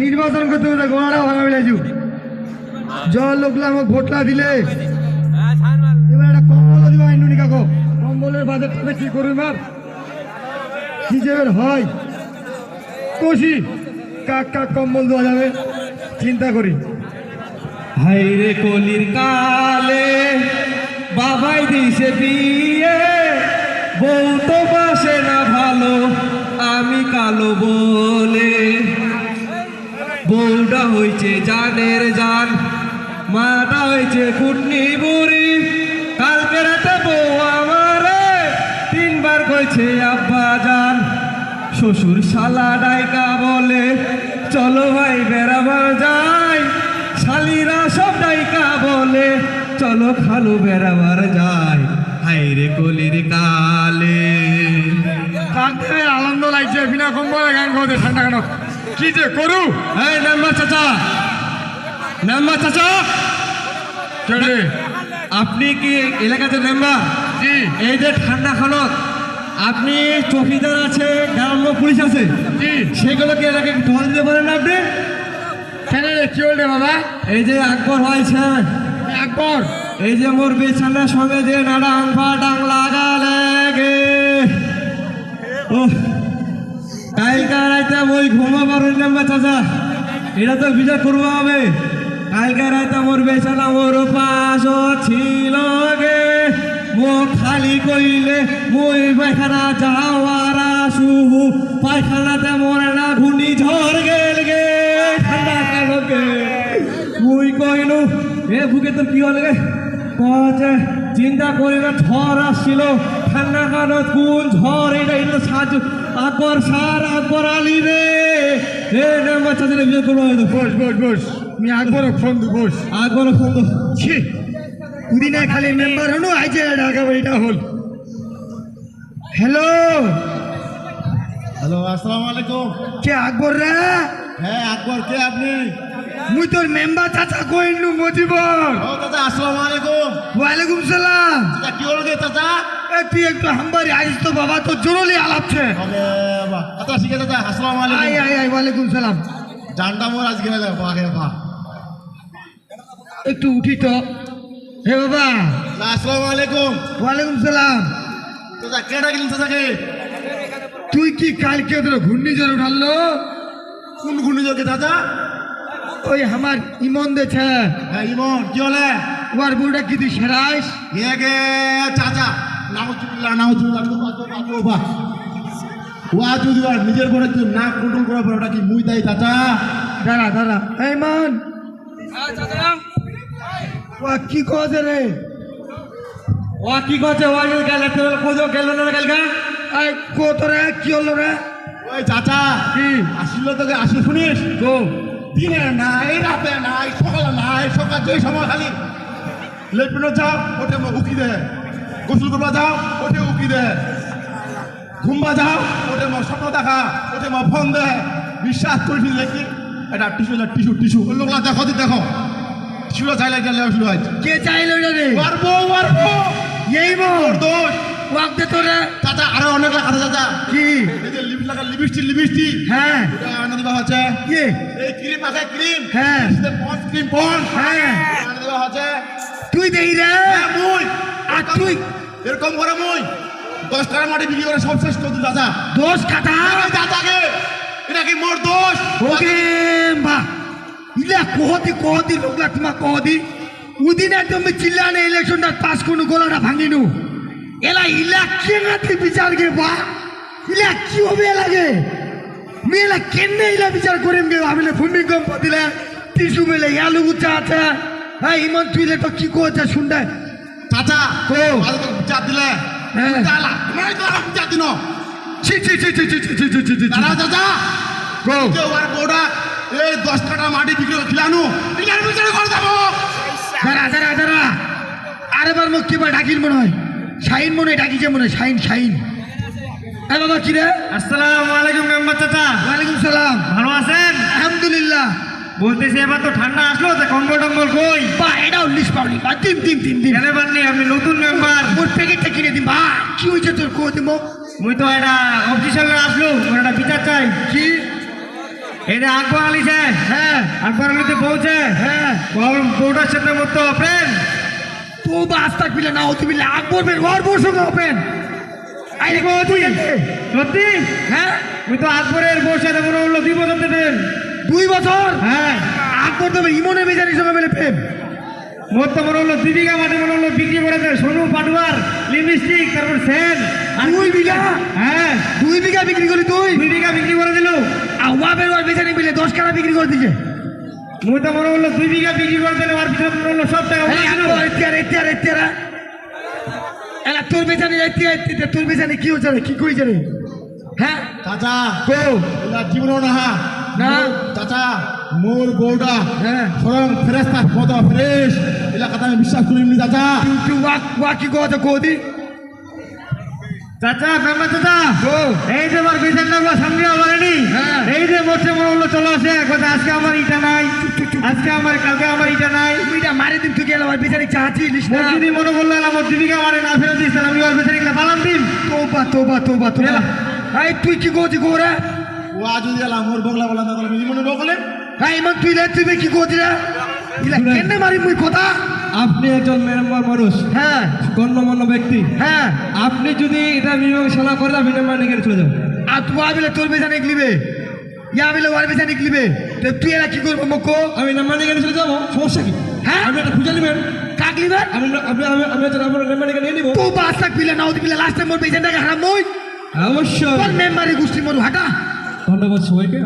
নির্বাচন করতে করতে গোড়াটা ভাঙা বেলাইছু জল লোকলা আমাকে ভোটলা দিলে। এবার একটা কম্বল দিবা ইন্ডুনি কাকো। কম্বলের বাজেট টাকা কি করবে এবার কি যে হয়? কষি। কাক কাক কম্বল দেওয়া যাবে। চিন্তা করি। হাইরে কলির কালে, বাবাই দিছে বিয়ে। বউ তো না ভালো, আমি কালো বলে। বউটা হয়েছে জানের জান, মাটা হয়েছে কুটনি বুড়ি। কালকে রাতে বউ আমারে তিনবার কইছে, আব্বা যান। শ্বশুর শালা ডাইকা বলে, চলো ভাই বেড়াবার যাই। শালিরা সব ডাইকা বলে, চলো খালু বেড়াবার যাই। হাইরে কলির কালে। আনন্দ লাগছে, বিনা কম্বলে গান করতে ঠান্ডা কেন? কি যে করু এই নাম্বার চাচা নাম্বার চাচা চলে আপনি কি এলাকাতে মেম্বার? জি। এই যে ঠান্ডা খানত আপনি চৌকিদার আছে গ্রাম্য পুলিশ আছে? জি। সেগুলোকে এলাকায় ঢল দিতে পারেন আপনি? কেন রে কি রে বাবা? এই যে আকবর হয়েছে আকবর। এই যে মোর বিছানার সঙ্গে যে নাডাং ফাটাং লাগা লেগে। ও কালকা রাইতে ওই ঘুমা পারুন না চাচা, এটা তো বিচার করব হবে। কালকা রাইতে মোর বেছানা মোর পাশ ছিল গে মুখ খালি কইলে মই পায়খানা যাওয়ার আসু পায়খানাতে মোর না ঘুনি ঝড় গেল গে ঠান্ডা কালকে। মুই কইনু, এ ভুকে তোর কি হল গে চিন্তা করি না ঝড় আসছিল ঠান্ডা কানো কোন ঝড় এটা এটা সাজ। আকবর সার আকবর আলী রে। এ না বাচ্চা ছেলে বিয়ে করব হয়তো। বস বস বস। আমি একবার ফোন দু বস। আকবর ফোন তো ছি। কুদিনে খালি মেম্বার হনু আইছে ঢাকা বাড়িটা হল। হ্যালো হ্যালো আসসালামু আলাইকুম। কে আকবর রে? হ্যাঁ আকবর কে আপনি? মুই তোর মেম্বার চাচা কইনু মজিবর ও চাচা আসসালামু আলাইকুম। ওয়ালাইকুম সালাম। চাচা কি হলো গে চাচা? এ তুই একটু হাম্বারি আইস তো বাবা তো জরুরি আলাপছে হবে বাবা আচ্ছা ঠিক আছে চাচা আসসালামু আই আলাইকুম আই আই ওয়ালাইকুম সালাম। জানটা মোর আজকে গেলে বাহে বাহ। একটু উঠি তো। হে বাবা। আসসালামু আলাইকুম। ওয়ালাইকুম সালাম। চাচা কে ডাকলেন চাচাকে তুই কি কালকে তোর ঘূর্ণিঝড় উঠালো? কোন ঘূর্ণিঝড়কে চাচা? ওই আমার ইমন দেছে হ্যাঁ ইমন কি হলে? ওর বউটা কি তুই সেরাইস? কে গে চাচা নাউজুবিল্লাহ নাউজুবিল্লাহ বাবা বাবা ওয়া যদি আর নিজের ঘরে তুই নাক কন্ট্রোল করার পর ওটা কি মুই তাই চাচা? দাঁড়া দাঁড়া। এই মান ও কি কছে রে? ও কি করছে ও আগে গেল কোজো গেল না কালকা এই কত রে কি হলো রে? ওই চাচা কি? আসিল তোকে আসিল শুনিস? গো দিনে নাই রাতে নাই সকালে নাই সকাল যে সময় খালি। লেপিনো যাও ওঠে উকি দে। গোসল করবা যাও ওঠে উকি দে। ঘুমবা যাও ওঠে মা স্বপ্ন দেখা ওঠে মা ফোন দে। বিশ্বাস করিস লেখি এটা টিস্যু টিস্যু টিসু লোকলা দেখো দেখো। টিস্যুটা চাইলে গেলে শুরু হয়। কে চাইলো রে পারব পারব এই মোর দোষ। ওয়াক দে তোরে। চাচা আরও অনেক লেখা আছে চাচা কি? এই যে লিপ লাগা লিপস্টিক লিপস্টিক। হ্যাঁ। এটা আনন্দ দেওয়া হচ্ছে। কি? এই ক্রিম আছে ক্রিম। হ্যাঁ। পন্স ক্রিম পন্স হ্যাঁ। আনন্দ দেওয়া হচ্ছে। তুই দেই রে। হ্যাঁ, মুই। আর তুই এরকম করে মুই। দশ টাকার মাটি বিক্রি করে সব শেষ করতে দাদা। দোষ কাটা? দাদাকে এটা কি মোর দোষ? ওকে বা ইলা কহতি কহতি লোকলা তোমা কহতি। উদিনে তুমি চিল্লানে ইলেকশনটা পাস কোনো গোলাটা ভাঙিনু। এলা ইলা কেনাতে বিচার গে বা ইলা কি হবে লাগে মেলা কেনে ইলা বিচার করিম গে ভাবিলে ভূমিকম্প দিলে টিসু মেলে আলু গুচ্ছা আছে হ্যাঁ ইমন তুইলে তো কি কোচা শুনতে চাচা কো। আজকে বিচার দিলে হ্যাঁ। চালা তোমার তো আর বিচার দিন ছি ছি ছি ছি ছি ছি ছি ছি ছি দাদা চাচা গো যে ওর বউটা এই দশ টাকা মাটি বিক্রি করে খিলানু এটার বিচার করে যাব দাঁড়া দাঁড়া দাঁড়া আরেবার মুখ ডাকিল মনে হয় শাইন মনে ডাকিছে মনে শাইন শাইন। হ্যাঁ বাবা কি রে? আসসালামু আলাইকুম মেম্বার চাচা। ওয়ালাইকুম সালাম। ভালো আছেন? আলহামদুলিল্লাহ। বলতেছি এবার তো ঠান্ডা আসলো তো কম্বল টম্বল কই? বা এটাও লিস্ট পাওনি। বা তিন তিন তিন দিন কেন পারনি আপনি নতুন মেম্বার। মোর প্যাকেটটা কিনে দিন বা কি হয়েছে তোর? কো দিব মুই তো এটা অফিসিয়াল আসলো মোর একটা বিচার চাই। কি? এটা আকবর আলী হ্যাঁ। আকবর আলীতে পৌঁছে। হ্যাঁ। বউটার সাথে মতো প্রেম তো বাস থাকবিলে না বিলে আকবর বের বউর সঙ্গে ওপেন। আইরে তুই এতে। সত্যি? হ্যাঁ? আমি তো আকবরের সাথে মনে হলো দুই বছর প্রেম দুই বছর? হ্যাঁ। আকবর দেবে ইমনে বেজারির সঙ্গে মিলে প্রেম। মোর তো মনে হলো দুই বিঘা মাঠে মনে হলো বিক্রি করে দেয় সোনু পাটুয়ার লিপস্টিক তারপর সেন। আর দুই বিঘা? হ্যাঁ। দুই বিঘা বিক্রি করলি তুই? দুই বিঘা বিক্রি করে দিল। আর ওয়াবের ওর বেজারি মিলে দশ কাটা বিক্রি করে দিছে। মুই তো মনে হলো দুই বিঘা বিক্রি করে দিলে আর পিছনে মনে হলো সব টাকা এতিয়ার এতিয়ার এতিয়ার এলা তোর বেজানি এতিয়া এতিয়া তোর বেজানি কি হচ্ছে কি কইছে রে? হ্যাঁ? চাচা কো। এলা জীবন না। না। চাচা মোর বউটা হ্যাঁ। স্বয়ং ফেরেস্তা কত ফ্রেশ। এলা কথা আমি বিশ্বাস করিনি চাচা। তুই ওয়া ওয়া কি কথা কোদি চাচা মেম্বার চাচা? এই যে আমার বিধান নাম্বার সামনে বলেনি হ্যাঁ। এই যে মোটে মনে হলো চলো আসে কথা আজকে আমার ইটা নাই। আজকে আমার কালকে আমার ইটা নাই। তুই এটা মারি দিন তুই গেল ওর বেজারি চাচ্ছিস না? যদি মনে করল আমার জীবিকা মানে না ফেরত দিস আমি ওর গেলে পালাম দিন। তোবা তোবা তোবা তোবা। এই তুই কি কোদি গোরা? ও আজ যদি এলা মোর বগলা বলা না বলে জীবনে বগলে এই মান তুই লে তুই কি কোদি রে? কেনে মারি মুই কথা? আপনি একজন মেম্বার মানুষ হ্যাঁ। গণ্যমান্য ব্যক্তি হ্যাঁ। আপনি যদি এটা মীমাংসা করে আপনি মেম্বার নিয়ে চলে যাও আর তুই আবিলে তোর বেজানি নিকলিবে ইয়া আবিলে ওর বেজানি নিকলিবে তো তুই এরা কি করব মকো আমি মেম্বার নিয়ে চলে যাব সমস্যা কি? হ্যাঁ? আপনি এটা খুঁজে নেবেন। কাকলিবে আমি আমি আমি আমি আপনার মেম্বার নিয়ে নিব। তো বাস থাক পিলে না ওদি পিলে লাস্ট টাইম মোর বেজানটাকে হারাম মই। অবশ্যই। তোর মেম্বারি গোষ্ঠী মোর হাঁটা। ধন্যবাদ সবাইকে।